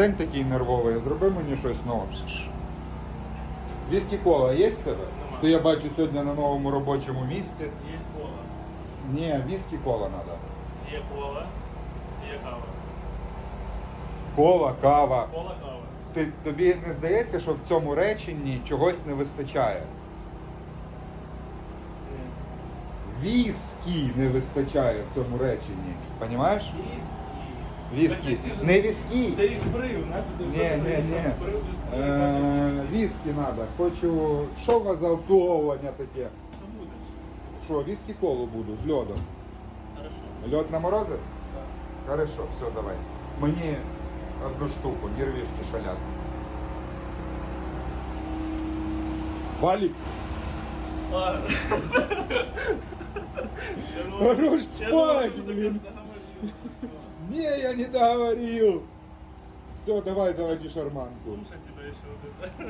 день такий нервовий, зроби мені щось нове. Віскі кола є в тебе? Нема. Я бачу сьогодні на новому робочому місці. Є кола, Ні, віскі кола треба. є кола, є кава. Кола, кава. Кола, кава. Ти, тобі не здається, що в цьому реченні чогось не вистачає? Віскі не вистачає в цьому реченні. Понімаєш? Віскі. Віскі. Не віскі. Ти їх збрив, на? Ти Ні, ні, ні. віскі. Е, Віскі треба. Хочу. Що у вас за обслуговування таке? Що будеш? Що, віскі колу буду з льодом. Хорошо. Льод наморозив? Так. Хорошо, все, давай. Мені одну штуку, нервішки шалят. Валік. Хорош спать, договорив. Не, я не договорил. Все, давай заводи шарманку. Слушай тебя еще.